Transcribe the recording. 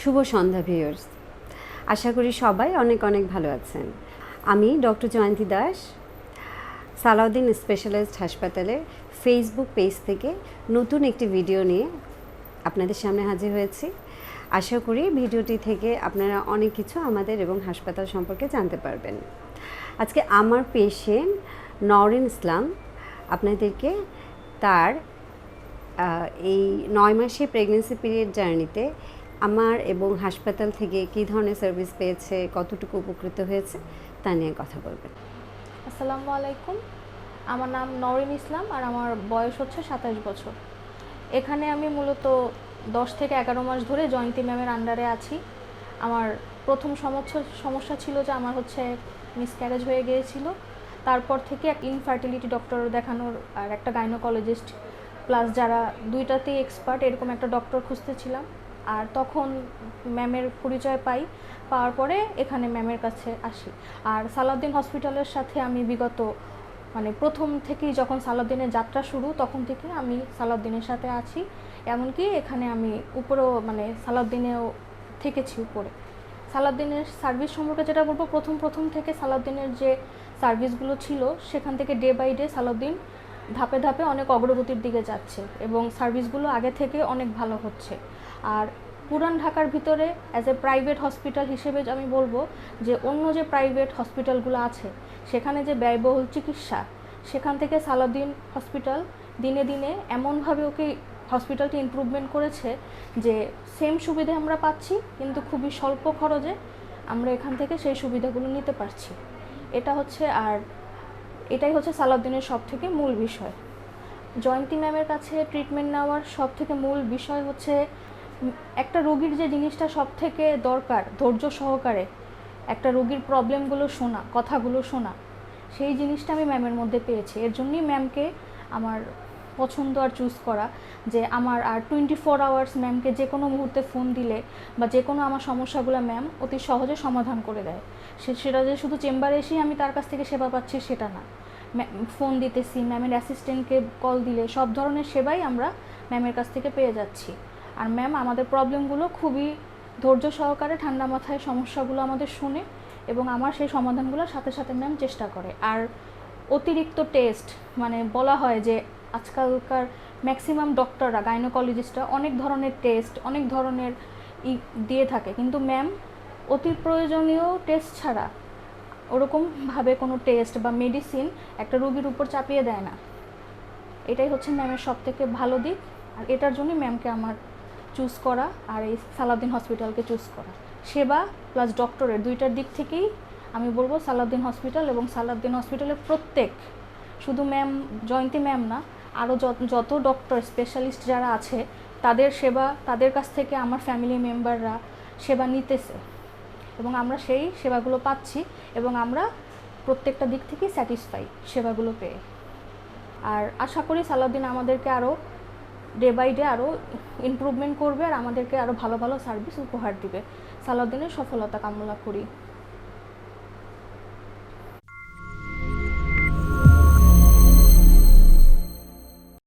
শুভ সন্ধ্যা viewers আশা করি সবাই অনেক অনেক ভালো আছেন। আমি ডক্টর জয়ন্তী দাস, সালাউদ্দিন স্পেশালাইজড হাসপাতালের ফেসবুক পেজ থেকে নতুন একটি ভিডিও নিয়ে আপনাদের সামনে হাজির হয়েছি। আশা করি ভিডিওটি থেকে আপনারা অনেক কিছু আমাদের এবং হাসপাতাল সম্পর্কে জানতে পারবেন। আজকে আমার পেশেন্ট নরিন ইসলাম। আপনাদেরকে তার এই নয় মাসে প্রেগনেন্সি পিরিয়ড জার্নিতে আমার এবং হাসপাতাল থেকে কী ধরনের সার্ভিস পেয়েছে, কতটুকু উপকৃত হয়েছে, তা নিয়ে কথা বলবেন। আসসালামু আলাইকুম। আমার নাম নরিন ইসলাম আর আমার বয়স হচ্ছে সাতাশ বছর। এখানে আমি মূলত দশ থেকে এগারো মাস ধরে জয়ন্তী ম্যামের আন্ডারে আছি। আমার প্রথম সমস্যা সমস্যা ছিল যে আমার হচ্ছে মিসক্যারেজ হয়ে গিয়েছিল। তারপর থেকে এক ইনফার্টিলিটি ডক্টর দেখানোর আর একটা গাইনোকোলজিস্ট প্লাস যারা দুইটাতেই এক্সপার্ট এরকম একটা ডক্টর খুঁজতেছিলাম। আর তখন ম্যামের পরিচয় পাই, পাওয়ার পরে এখানে ম্যামের কাছে আসি। আর সালাউদ্দিন হসপিটালের সাথে আমি বিগত মানে প্রথম থেকেই যখন সালাউদ্দিনের যাত্রা শুরু, তখন থেকে আমি সালাউদ্দিনের সাথে আছি। এমনকি এখানে আমি উপরেও মানে সালাউদ্দিনেও থেকেছি উপরে। সালাউদ্দিনের সার্ভিস সম্পর্কে যেটা বলব, প্রথম প্রথম থেকে সালাউদ্দিনের যে সার্ভিসগুলো ছিল, সেখান থেকে ডে বাই ডে সালাউদ্দিন ধাপে ধাপে অনেক অগ্রগতির দিকে যাচ্ছে এবং সার্ভিসগুলো আগে থেকে অনেক ভালো হচ্ছে। আর পুরান ঢাকার ভিতরে অ্যাজ এ প্রাইভেট হসপিটাল হিসেবে আমি বলব যে অন্য যে প্রাইভেট হসপিটালগুলো আছে, সেখানে যে ব্যয়বহুল চিকিৎসা, সেখান থেকে সালাউদ্দিন হসপিটাল দিনে দিনে এমনভাবে ওকে হসপিটালটি ইমপ্রুভমেন্ট করেছে যে সেম সুবিধা আমরা পাচ্ছি, কিন্তু খুবই স্বল্প খরচে আমরা এখান থেকে সেই সুবিধাগুলো নিতে পারছি। এটা হচ্ছে আর এটাই হচ্ছে সালাউদ্দিনের সব থেকে মূল বিষয়। জয়ন্তী ম্যামের কাছে ট্রিটমেন্ট নেওয়ার সব থেকে মূল বিষয় হচ্ছে একটা রোগীর যে জিনিসটা সব থেকে দরকার, ধৈর্য সহকারে, একটা রোগীর প্রবলেমগুলো শোনা, কথাগুলো শোনা, সেই জিনিসটা আমি ম্যামের মধ্যে পেয়েছি। এর জন্যই ম্যামকে আমার পছন্দ আর চুজ করা যে আমার আর টোয়েন্টি ফোর আওয়ার্স ম্যামকে যে কোনো মুহূর্তে ফোন দিলে বা যে কোনো আমার সমস্যাগুলো ম্যাম অতি সহজে সমাধান করে দেয়। সে, সেটা যে শুধু চেম্বারে এসেই আমি তার কাছ থেকে সেবা পাচ্ছি সেটা না। ফোন দিতেছি ম্যামের অ্যাসিস্ট্যান্টকে কল দিলে সব ধরনের সেবাই আমরা ম্যামের কাছ থেকে পেয়ে যাচ্ছি। আর ম্যাম আমাদের প্রবলেমগুলো খুবই ধৈর্য সহকারে, ঠান্ডা মাথায় সমস্যাগুলো আমাদের শুনে এবং আমার সেই সমাধানগুলো সাথে সাথে ম্যাম চেষ্টা করে। আর অতিরিক্ত টেস্ট মানে বলা হয় যে আজকালকার ম্যাক্সিমাম ডক্টররা গাইনোকোলজিস্টরা অনেক ধরনের টেস্ট অনেক ধরনের ই দিয়ে থাকে। কিন্তু ম্যাম অতি প্রয়োজনীয় টেস্ট ছাড়া ওরকমভাবে কোনো টেস্ট বা মেডিসিন একটা রোগীর উপর চাপিয়ে দেয় না। এটাই হচ্ছে ম্যামের সব থেকে ভালো দিক। আর এটার জন্যই ম্যামকে আমার চুজ করা আর এই সালাউদ্দিন হসপিটালকে চুজ করা। সেবা প্লাস ডক্টরের দুইটার দিক থেকেই আমি বলব সালাউদ্দিন হসপিটাল এবং সালাউদ্দিন হসপিটালের প্রত্যেক, শুধু ম্যাম জয়ন্তী ম্যাম না আরও যত ডক্টর স্পেশালিস্ট যারা আছে, তাদের সেবা, তাদের কাছ থেকে আমার ফ্যামিলি মেম্বাররা সেবা নিতেছে। এবং আমরা সেই সেবাগুলো পাচ্ছি এবং আমরা প্রত্যেকটা দিক থেকেই স্যাটিসফাই সেবাগুলো পেয়ে। আর আশা করি সালাউদ্দিন আমাদেরকে আরও ডে বাই ডে আরও ইমপ্রুভমেন্ট করবে আর আমাদেরকে আরও ভালো ভালো সার্ভিস উপহার দিবে। সালাউদ্দিনের সফলতা কামনা করি।